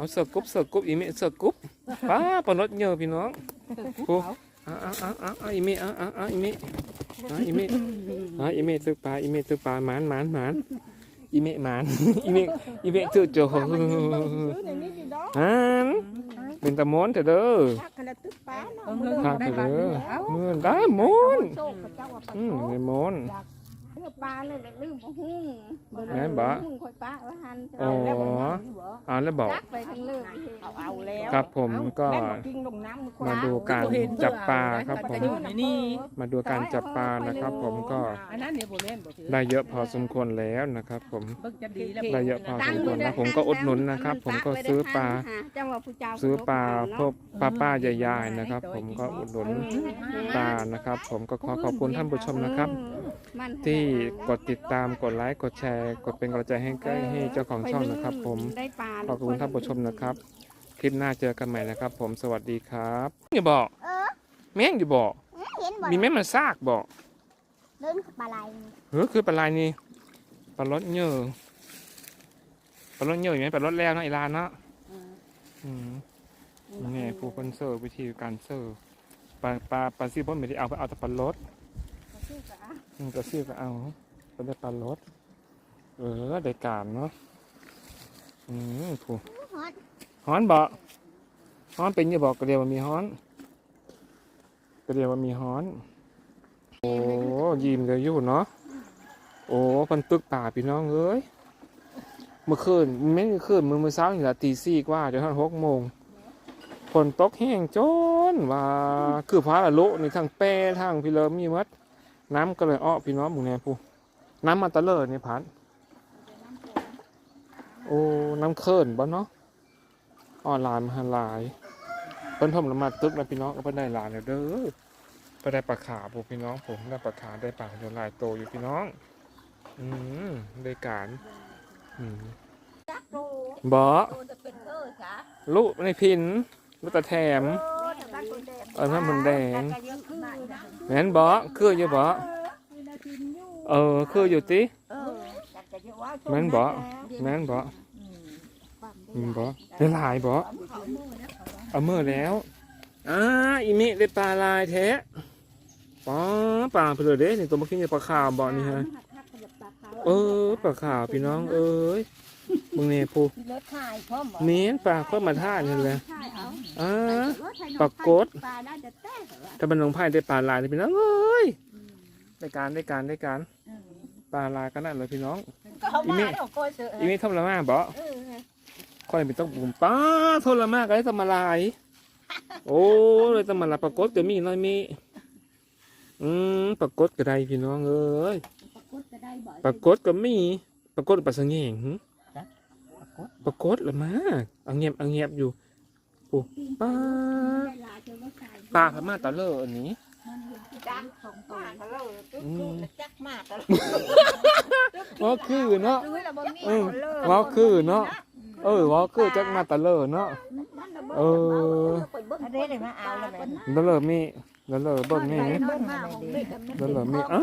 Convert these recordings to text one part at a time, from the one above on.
เอาเสือกรุ๊บเสือกรุ๊บอีเมเสือกรุ๊บป้าปลารถเยอะพี่น้องโอ้อะอะอะอะอะอีเมอะอะอะอีเมอะอีเมอะอีเมตึกปลาอีเมตึกปลาหมานหมานหมานอีเมหมานอีเมอีเมตึกโจโหซื้อในนี้สิดอกฮันเป็นตะมอนเถอะเด้อพักกันแล้วตึกป้าเนาะเอามืเงิอนข้าได้เถอะบาทเด้นึองเอาเงินได้มอนโชคพระเจ้าว่าปะอืมโชในคมอนเพื่อปลาเลยแหละลืมบ่ฮู้แม่นบ่ฮู้ค่อยปลาว่าหันจะอ๋อเอาแล้วบ่หันบ่อ่านแล้วบอก จักไปทั้งเลิกเอาเอาแล้วครับผมก็ แม่นบ่กิ้งลงน้ำมือขวมาดูการจับปลาครับผมอยู่ในนี่มาดูการจับปลานะครับผมก็อันนั้นเนี่ยบ่แม่นบ่ถือได้เยอะพอสมควรแล้วนะครับผม เบิ่งจะดีแล้วได้เยอะพอสมควรนะผมก็อุดหนุนนะครับ ผมก็ซื้อปลา จังหวะผู้เจ้าซื้อปลาพวกป้าป้าๆยายๆนะครับ ผมก็อุดหนุนปลานะครับ ผมก็ขอขอบคุณท่านผู้ชมนะครับ มันที่ กดติดตามกดไลค์กดแชร์ กดเป็นกำลังใจให้ใกล้ให้เจ้าของช่องนะครับ ผมได้ปลาขอบคุณท่านผู้ชมนะครับ คลิปหน้าเจอกันใหม่นะครับ ผมสวัสดีครับอย่าบอกเออแม่งอย่าบอกเห็นบ่มีแม่มันซากบอกเดินกับปลาไหลเฮ้ยคือปลาลายนี่ปลารถเยอะปลารถเยอะอยู่ไหมปลารถแล้วเนาะไอรานเนาะอืมนี่ผู้คนเสิร์ฟวิธีการเสิร์ฟปลาปลาปลาซีพ่นไม่ได้เอาไปเอาแต่ปลา รถอืมปลาซีก็เอาไปได้ปลารถเออได้การเนาะอืมผู้ฮอดฮ้อนบ่ฮ้อนเป็นอย่าบอกกระเดียวว่ามีฮ้อนกระเดียวว่ามีฮ้อน โอ้ยิ้มเลยอยู่เนาะ โอ้เพันตึกป่าพี่น้องเอ้ย เมื่อคืนไม่เมื่อคืนมือมื่อเช้านี่ละตีสี่กว่าจนถึงหกโมงฝนตกแห้งจนว่า คือฟ้าละโละนี่ทางแป้ทางพี่เลิมมีหมัด น้ำก็เลยอ้อพี่น้องบุงแน่ผู้น้ำมาตะเลิดนี่พันโอ้ น้ำเคิ่นบ่เนาะออนไลน์มาหาหลายเพิ่นทมละมาตึกนะพี่น้องก็เพิ่นได้หลายแล้วเด้อไปได้ปลาขาพวกพี่น้องผมได้ปลาขาได้ปลาโยนลายโตอยู่พี่น้อง อืมได้การอืมจักโตบอโตจะเป็นเออจ้ะลูกในพินลูกตะแถมเออถ้าตักคนแดงเออถ้ามันแดง ก็นะแม่นบอคืออยู่บอเออคืออยู่ติแม่นบอแม่นบ่อืมบอได้หลายบอเอาเมื่อแล้วอ่าอีมิได้ปลาลายแท้ปลาปลาเพื่อเด้นี่ตัวเมื่อกี้นี่ปลาขาวบอนี่ฮะ เออปลาขาวพี่น้องเอ้ยมึงเนี่ยผู้รถถ่ายพร้อมบ่เม้นปลาเพิ่มมาท่านี่เลยถ่ายเอาอ่ารถถ่ายปรากฏปลาได้จะแต้เหรอถ้ามันลงไพ่ได้ปลาลายเลยพี่น้องเอ้ยได้การได้การได้การปลาลายก็นั่นเลยพี่น้องก็เอามาแล้วก็เจออีเมทำละมากบ่เออค่อยเป็นต้องบุ่มป้าทนละมากก็ได้ทำมาลายโอ้เลยทำมาลายปรากฏก็มีน้อยมีอืมปรากฏก็ได้พี่น้องเอ้ยปรา กฏจะได้บ่ปรากฏก็มีปรากฏปลาสงเงงหึปรากฏละมากเอาเงียบเอาเงียบอยู่ปุ๊ป้าได้ลาเจอว่าใส่ปลาพม่าตะเลออันนี้จักสองตัว มาแล้วตึ๊กอืมจักมากแล้วว่าคือเนาะดูแล้วบ่มีเออคนเลยว่าคือเนาะเออว่าคือจักมาตะเลอเนาะเอออันนี้เลยมาเอาแล้วแม่ ตะเลอมี ตะเลอเบิ่งนี่เบิ่งมาของเด็กตะเลอมีอ้า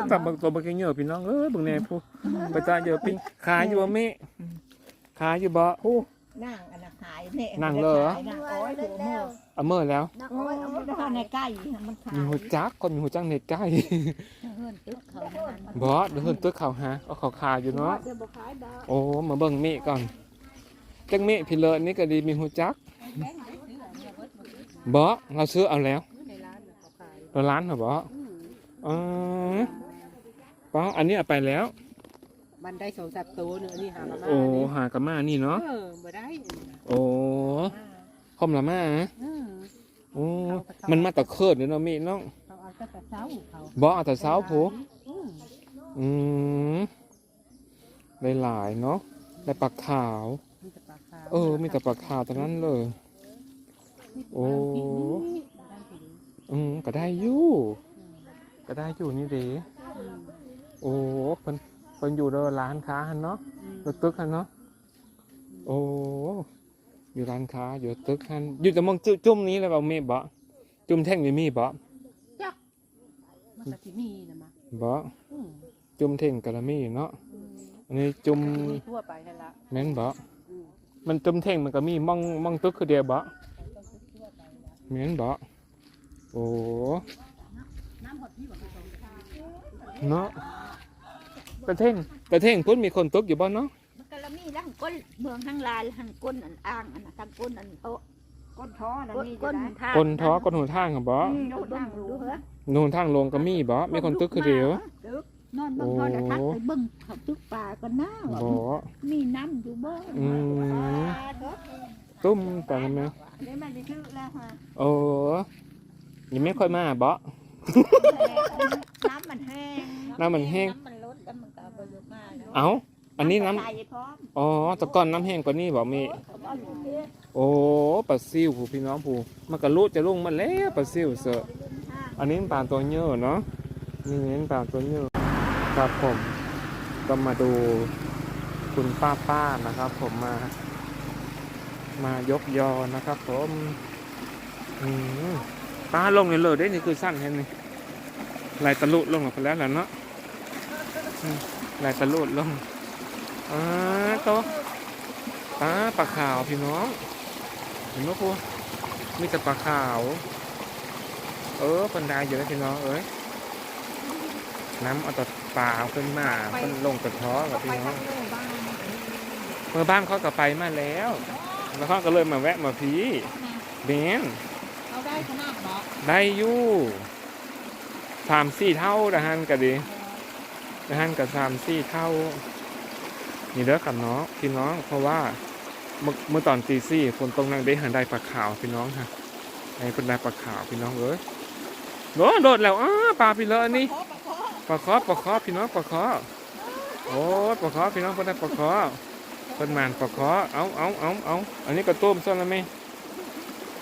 วตับบางตัวบางแกเยอะพี่น้องเอ้ยเบิ่งแน่ผู้ไปตาเยอะปิ้งขายอยู่บ่แม่ขายอยู่บ่ผู้ นั่งอันน่ะขายเนี่ยนั่งเลยเหรอนั่งโอ้ยหัวมือเอาเมื่อแล้วโอ้ยเอาไม่ได้ในใกล้มันขายมีหัวจักคนมีหัวจักเน็ตใกล้เงินตึกเขามันบ่เดี๋ยวเพิ่นตึกเขาหาเอาเขาขายอยู่เนาะเดี๋ยวบ่ขายดอกโอ้มาเบิ่งเมฆก่อนจังเมฆพี่เลิศนี่ก็ดีมีหูจักบ่เราซื้อเอาแล้วในร้านน่ะ เขาขายเราร้านเหรอบ่อ๋อป้าอันนี้เอาไปแล้ว มันได้สองสัตว์ตัวเนื้อนี่หามาม่าโอ้นี่หากระมานี่เนาะเออบ่ได้โอ้คอมละมาเออโอ้มันมาตะเคิดเนาะเมฆเนาะเขาเอาแต่กระเช้าเขาบ่เอาแต่เช้าผูอืมอืมได้หลายเนาะได้ปลาขาว มีแต่ปลาขาวเออ มีแต่ปลาขาวทั้งนั้นเลย โอ้ อืมก็ได้อยู่ก็ได้อยู่นี่เด้โอ้เพิ่นเพิ่นอยู่ในร้านค้าหันเนาะอยู่ตึกหันเนาะโอ้อยู่ร้านค้าอยู่ตึกหันอยู่แต่มองจุจุ่มนี้เลยเปล่าเมฆบ่จุ่มแท่งนี่มีบ่มันก็สิมีนะมาบ่อืมจุ่มแท่งกะละมีเนาะอันนี้จุ่มมีทั่วไปนั่นละแม่นบ่อืมมันตึมเท่งมันก็มีมองมองตึกคือเดียวบ่เหมือนบ่ โอ้เนาะกระเท่งกระเท่งพุ่นมีคนตึกอยู่บ่เนาะมันก็ละมีแล้วหังก้นเมืองทั้งลายหังก้นอันอ่างอันน่ะทั้งก้นอันโตก้นท้อนะก้นมีก้นจะได้ทางคนท้อคนหูทางครับบ่อืมโดดดังดูเหรอนูนทางลงก็มีบ่มีคนตึกคือเดียวนอนเบิ่งโทรทัศน์ไปเบิ่งเขาตึกป่ากันหน้าว่าบ่มีน้ำอยู่บ่อืมตุ้มแต่ละแม่นี่มันจะชื่อแล้วฮะโอ้ ยังไม่ค่อยมาบ่น้ำมันแห้งน้ำมันแห้ง น้ำมันลดแล้วมันก็บ่เยอะมากแล้วเอ้าอันนี้น้ำ ใส่พร้อมอ๋อแตะก้อนน้ำแห้งกว่านี้บ่มี เขาบอกอยู่ที่โอ้ปลาซิวผู้พี่น้องผู้มันก็รู้จะลงมาแล้วปลาซิวเสอะอันนี้เป็นปลาตัวเยอะเนาะนี่เป็นปลาตัวเยอะครับผมก็มาดูคุณป้าป้าๆนะครับ ผมมา มายกยอนะครับ ผมอืม ป้าลงเลยเลยได้นี่คือสั้นแค่นี้ลายตะลุลงไปแล้วแหละเนาะลายตะลุลงอ่าโตปลาปลาขาวพี่น้อง เห็นไหมครูมีแต่ปลาขาว เออเป็นได้อยู่นะพี่น้องเอ้ยน้ำเอาแตัปลาขึ้นมาเป็นลงกระท้อกับพี่น้องเมื่อบ้านเขาก็ไปมาแล้ว แล้วเขาก็เลยมาแวะมาพีเบนเอาได้ขนาดบ่ ได้อยู่สามสี่เท่าดะฮันก็ดีดะฮันกับสามสี่เท่า นี่เด้อกับน้องพี่น้อง เพราะว่าเมื่อตอนตีสี่ฝนตกนั่งได้หันได้ปลาขาวพี่น้องค่ะไอ้คนได้ปลาขาวพี่น้องเอ้ยโดดโดดแล้วอ้าปลาพี่เลอะนี่ปลาคอปลาคอพี่น้องปลาคอโอ้ปลาคอพี่น้องเพิ่นได้ปลาคอเพิ่นหมานปลาคอเอาเอาเอาเอาอันนี้ก็ต้มซ้อนแล้วไหม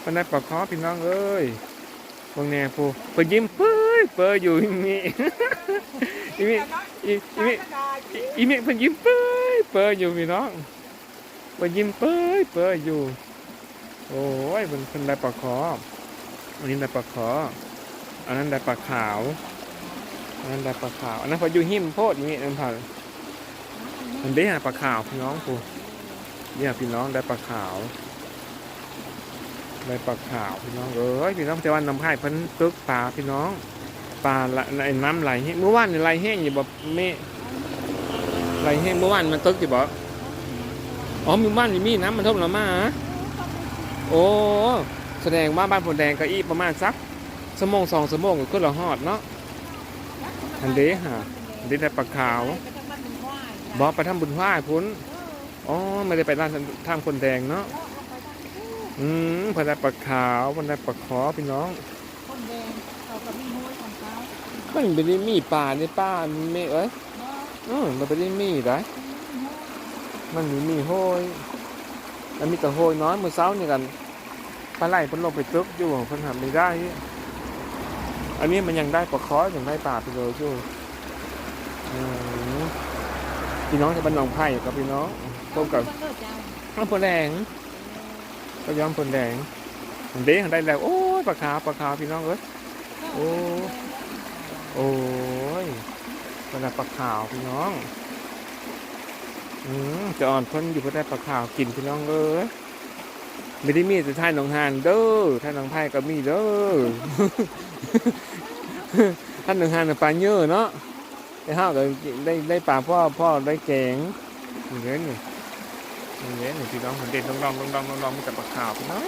เพิ่นได้ปลาคอพี่น้องเอ้ย พวกแน่ผู้เพิ่นยิ้มเปื้ยเปื้ยอยู่อย่างนี้อีนี่อีอีนี่อีเมฆเพิ่นยิ้มเป้ยเป้ยอยู่พี่น้องเพิ่นยิ้มเป้ยเป้ยอยู่ โอ้ยเพิ่นเพิ่นได้ปลาคออันนี้ได้ปลาคออันนั้นได้ปลาขาว อันนั้นได้ปลาขาว อันนั้นพออยู่หิมโพดนี่นั่นผ่านมันได้หาปลาขาวพี่น้องกูเนี่ยพี่น้องได้ปลาขาว ได้ปลาขาวพี่น้องเอ้ยพี่น้องจะว่าน้ำไผ่พิ่นตึกปลาพี่น้องปลาไอ้น้ำไหลแห้งเมื่อวานไหลแห้งอยู่บ่เมไหลแห้งเมื่อวานมันตึกอยู่บ่อ๋อมีบ้านมีน้ำมันท่วมแล้วมาฮะโอ้แสดงว่าบ้านผลแดงก็อีประมาณสักสมองสองสมองก็ขึ้นละหอดเนาะอันเดฮะอันเด้ได้ปลาขาวบอไปทำบุญไหว้พุ่นอ๋อไม่ได้ไปร้านทางคนแดงเนาะ อืมเพนได้ปลาขาวเพนได้ปลาขอพี่น้องคนแดงเขาก็มีห้วยของเขามันไม่ได้มีป่าในป่าไม่เอ้ยอืมมันไม่ได้มีได้มันมีมีโหยมันมีแต่โหยน้อยเมื่อเช้านี่กันปลาไหลเพิ่นลงไปตึกอยู่เพิ่นทำไม่ได้ อันนี้มันยังได้ปลาคอยังได้ป่าไปเลยอยู่อืมพี่น้องจะบันหนองไผ่กับพี่น้องพบกับข้าวผลแดง ก็ย้อมผลแดงมันเด้ได้แล้ว โอ้ยปลาขาวปลาขาวพี่น้องเอ้ยโอ้โอ้ยปลาปลาขาวพี่น้องอืมจะอ่อนพ้นอยู่เพื่อได้ปลาขาวกินพี่น้องเอ้ยไม่ได้มีแต่ท่ายหนองหานเด้อท่ายหนองไผ่ก็มีเด้อท่านหนองหานปลาเยอะเนาะไอ้ห้าวก็ได้ได้ปลาพ่อพ่อได้แกงอย่างเงี้ นี่อย่างเงี้ยนี่งพี่น้องเหมือนเด่นดองดองดองดองดองดองมีแต่ปลาขาวพี่น้อง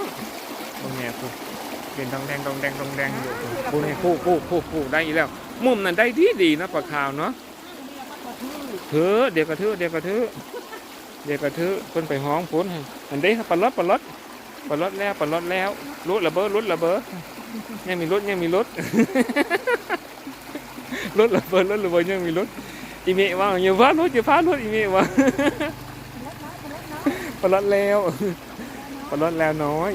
ตรงเนี้ยคือเด่นดองแดงดองแดงดองแดงอยู่พูนี่คู่คู่คู่คู่ได้อีกแล้ว มุมนั้นได้ดีดีนะปลาขาวเนาะเถอะเดี๋ยวกระทือเดี๋ยวกระทือเดี๋ยวกระทือเพิ่นไปห้องพ้นให้อันเด้ปลาลดปลาลดปลาลดแล้วปลาลดแล้วรุดระเบ้อรุดระเบ้อยังมีรุดยังมีรุดรุดระเบ้อรุดระเบ้อยังมีรุดอีเมว่าอย่าพลารุดอย่าพลารุดอีเมว่า ปลดแล้วปลดแล้วน้อย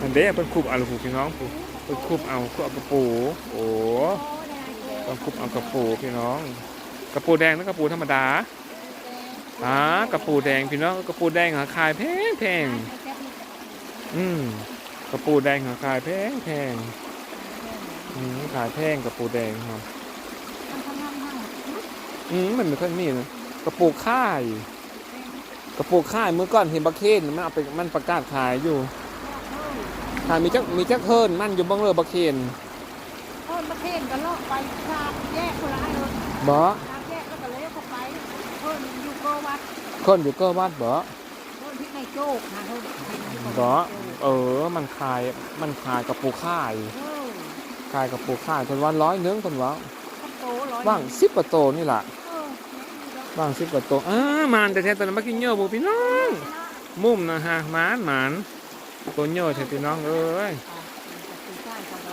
อันเด้เพิ่นคุบเอาลูกพี่น้องปุ๊เพิ่นคุบเอาคุบเอากระปูโอ้ต้องคุบเอากระปูพี่น้อง กระปูแดงแล้วกระปูธรรมดาอ่ากระปูแดงพี่น้องกระปูแดงหาขายแพงแพงอืมกระปูแดงหาขายแพงแพงอืมขายแพงกระปูแดงครับอืมมันไม่ค่อยมีนะกระปูข่าย กระปุกขายเมื่อก่อนเห็นบักเคนมันเอาไปมันประกาศขายอยู่ขายมีจักมีจักเฮิรนมันอยู่บังเลยบักเคนเพิ่นประเทศก็เลาะไปชาบแยกคนละไอ้เลยบ่ชาบแยกแล้วก็เลยเข้าไปเพิ่นอยู่ก็วัดคนอยู่ก็วัดบ่เพิ่นที่ในโจกนะเพิ่นอยู่บ่เออมันขายมันขายกระปุกขายเออขายกระปุกขายคนวันร้อยหนึงคนว่าขับโตร้อยว่างสิบกว่าโตนี่ล่ะ เออว่างสิบกว่าโตอ้ามานแต่แท้ตอนนั้นมากินเยอะบ่พี่น้องมุมนะฮะมานหมานตัวเยอะแท้พี่น้องเอ้ย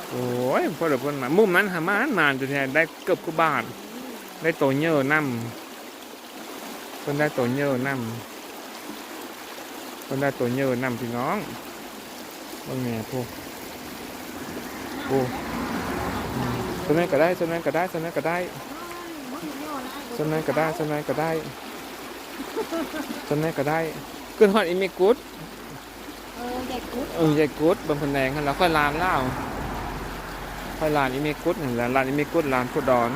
โอ้ยพอเดี๋ยวพิ่นมามุมนั้นหามานหมานแต่แท้ได้เกือบกูบาทได้ตัวเยอะนำเพิ่นได้ตัวเยอะนำเพิ่นได้ตัวเยอะนำพี่น้องบางแง่พวกโอ้ตัวนั้นก็ได้ตัวนั้นก็ได้ตัวนั้นก็ได้ ตัวนั้นก็ได้ตัวนั้นก็ได้ตัวนั้นก็ได้เกินฮอดอีเมกุดเออใหญ่กุดเออใหญ่กุดบางคนแดงหั่นแล้วค่อยลานเล่าค่อยลานอีเมกุดนี่นแหละลานอีเมกุดลานพุดดอน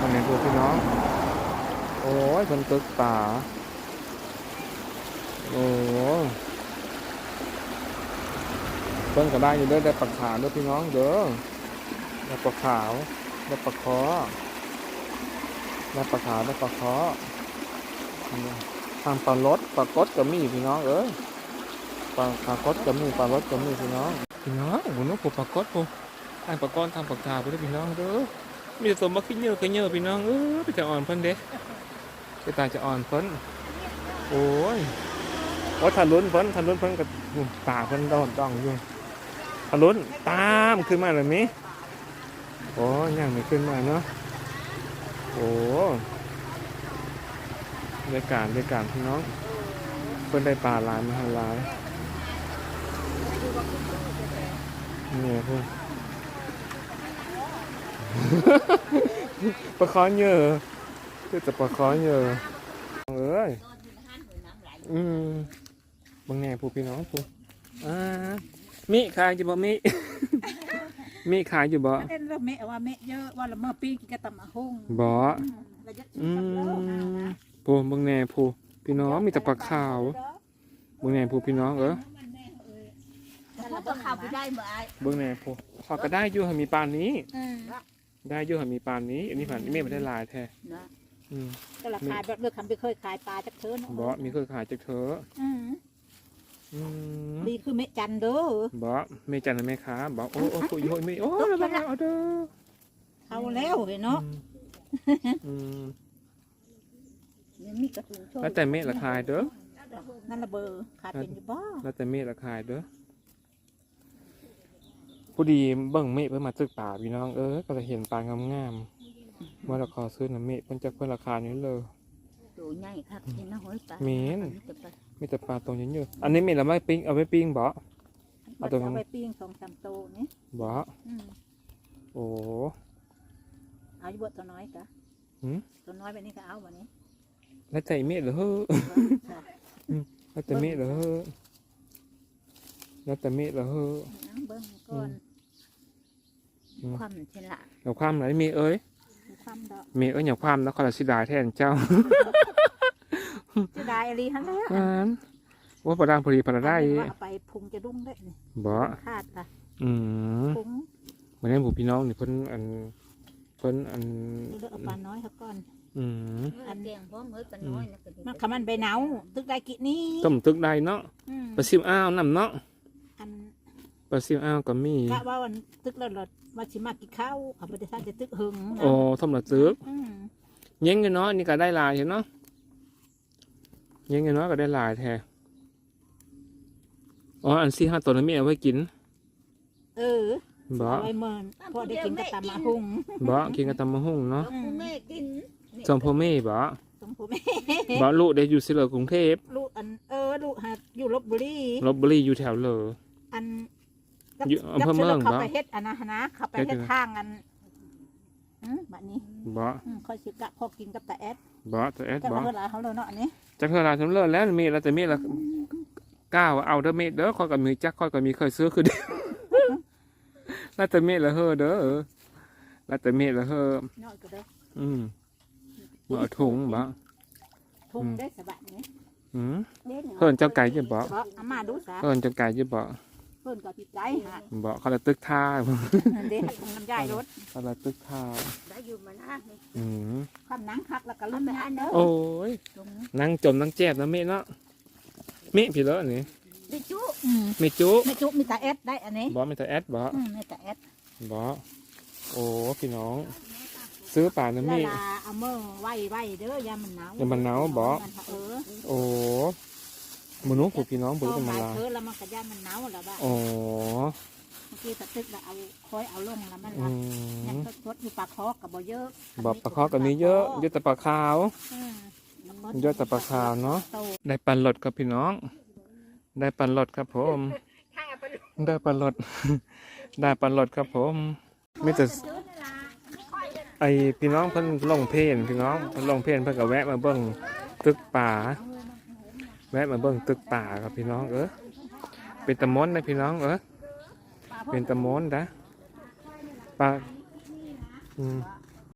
มันเป็นพวกพี่น้องโอ้ยคนตึกป่าโอ้เพิ่นก็ได้อยู่เด้อได้ปักขาวเด้อพี่น้องเด้อได้ปักขาว ได้ปักคอได้ปักขาวได้ปักคอทำปลารสปลากดก็มีพี่น้องเอ้ยปลาปลากดก็มีปลารสก็มีพี่น้อง พี่น้องบุญนกผูปลากดผูอันปลากรทำปลาขาวไปได้พี่น้องเด้อมีแต่สมบัติขี้เยอะขี้เยอะพี่น้องเออไปจะอ่อนเพิ่นเด้ไปตายจะอ่อนเพิ่นโอ้ยโอ้ยทะลุนเพิ่นทะลุนเพิ่นกับตาเพิ่นดองดองอยู่ทะลุนตามขึ้นมาเลยมิ โอ้ยยังไม่ขึ้นมาเนาะโอ้ได้การได้การพี่น้องเพิ่นได้ปลาหลายมาหาหลายเนี่ยพวกปลาคอเยอะคือจะปลาคอเยอะเอ้ยอืมบางแน่ผู้พี่น้องผู้อ่ามีขายอยู่บ่มี มีขายอยู่บ่เล่นแล้วแม่ว่าแม่เยอะว่าละเมื่อปีกินกะตำมะฮุ่งบ่ระยะอืชิมกับโลกมผู้บางแน่ผู้พี่น้องมีแต่ปลาขาวบางแน่ผู้พี่น้องเออแต่เราก็เข้าไปได้เมื่อไอ้บางแน่ผู้ขอก็ได้อยู่หามีปานนี้ อืมได้อยู่หามีปานนี้ อันนี้ผ่านนี่ไม่ได้หลายแท้นะอืมก็ราคาแบบเลือกคำไปเคยขายปลาจากเธอเนาะบ่มีเคยขายจากเธออืม อืมดีคือแม่จันเด้อ บ่ไม่จันแม่ค้าบ่โอ้โอ้ผู้โยยไม่โอ้แล้วแล้วเอาเด้อเอาแล้วเห็นเนาะอืมเนี่ยมีกระสุนโชแล้วแต่เมฆราคายเด้อนั่นละเบอร์ขาดเป็นอยู่บ่แล้วแต่เมฆราคายเด้อผู้ดีเบิ่งเมฆเพิ่นมาตึกป่าพี่น้องเออก็จะเห็นปลางามๆเมื่อเราขอซื้อน้ำเมฆเพิ่นจะเพิ่นราคานี้เลย ตัวใหญ่ครับเห็นนะห้อยปลาเหม็นอัจะปลามีแต่ปลาตัวเยอะๆอันนี้เมฆเราไม่ปิ้งเอาไว้ปิ้งบ่ เอาตัวเอาไปปิ้งสองสามโตนี่บ่อืมโอ้ เอาอยู่บ่ตัวน้อยกะหืม ตัวน้อยแบบนี้ก็เอาวันนี้แล้วแต่เมฆเหรอเฮ้อค่ะแล้วแต่เมฆเหรอเฮ้อแล้วแต่เมฆเหรอเฮ้อเอาเบิ้งก่อนอืม ความเช่นละเอาความไหนเมฆเอ้ยดู ความดอกเมฆเอ้ยอย่าความแล้วขอละสิดายแทนเจ้าจะได้อะไรฮันแล้วอ่านว่าประดางพอดีพอได้ว่าเอาไปพุงจะดุ้งได้นี่บ่คาดละอืมพุงวันนี้หมู่พี่น้องนี่เพิ่นอันเพิ่นอันเลือกเอาปลาน้อยเขาก่อน อืมอันเตียงพร้อมเฮ้ยปลาน้อยนะก็ดีมันคำมันไปเหนาตึกได้กี่นี้ต้มตึกได้เนาะอืมปลาซิวอ้าวน้ำเนาะอัน ปลาซิวอ้าวก็มีกะว่าวันตึกแล้วเราว่าสิมากินข้าวเอาไปได้ท่านจะตึกหึงนะโอ้ทำละตึกอืมเย้งอยู่เนาะนี่ก็ได้หลายอยู่เนาะเย้งอยู่เนาะก็ได้หลายแท้อ๋ออันซี่ห้าตัวนั้นมีเอาไว้กินเออบ่เอาไว้เมินพอได้กินกับตำมะฮุงบ่กินกับตำมะฮุ่งเนาะแล้วคุณแม่กินนี่จอมพ่อแม่บ่สมผมบ่ลูกได้อยู่สิเหลอกรุงเทพลูกอันเออลูกหาอยู่ลบบุรีลบบุรีอยู่แถวเลยอัน อยู่อำเภอเมืองเขาบ่ไปเฮ็ดอันนะนะเขาไปเฮ็เฮ็ดดอยู่ทางอันอืมบัดนี้บ่อืมค่อยสิกะพอกินกับตาแอดบ่แต่เอ็ดแต่บ่ว่าเวลาเขาเลยเนาะอันนี้จักเท่าไรสำเร็จแล้วมีแล้วแต่มีแล้วก้าวเอาเด้อเมดเด้อคอยกับมีจักคอยกับมีเคยซื้อคือเด้อแล้วแต่เมดละเฮอเด้อแล้วแต่เมดละเฮอน้อยก็เด้ออืมบ่เอาถุงบ่ทพุงได้สบายนี่อืมเล่นเพิ่นเจ้าไก่จะบอกเพราะอามาดูซะเพิ่นเจ้าไก่จะบอกเพิ่นก็พี่ใจฮะบอกเขาละตึกท่าเด็กคงน้ำยายรถเขาละตึกท่าได้อยู่มานะนี่อืมคำหนังคักแล้วก็ลุ้นนะเด้อโอ้ยตรงนั่งจมนั่งแจ็บนะเมะเนาะเมะพี่เลอะนี่ได้จุอืมเมจุไม่จุมีแต่เอสได้อันนี้บอกไม่แต่แอดบอกอืมมีแต่เอสบอกโอ้พี่น้อง ซื้อป่านะแล้วเมะลาเอามือไว้ไว้เด้อยามันหนาวอย่ามันหนาวบ่เออโอ้ มนุษย์ผู้พี่น้องพบุอกันหมาลายลาเธอแล้วมันก็ยามันหนาวแล้วบ้าโอ้เมื่อกี้ตะตึกแล้วเอาคอยเอาลงแล้วมันอืละยังมทดอยู่ปากคอกับบ่เยอะบอกปลาคอกันนี้เยอะเยอะแต่ปลาขาวอืมเยอะแต่ปลาขาวเนาะโตได้ปันหลดครับพี่น้อง ได้ปันหลดครับผมได้ปันหลดได้ปันหลดครับผมไม่แต่ไอพี่น้องเพิ่นลงเพลนพี่น้องเพิ่นลงเพลนเพิ่นก็แวะมาเบิ่งตึกป่า แวะมาเบิ่งตึกป่าครับพี่น้องเออเป็นตะมอนนะพี่น้องเออเป็นตะมอนนะป่าอืม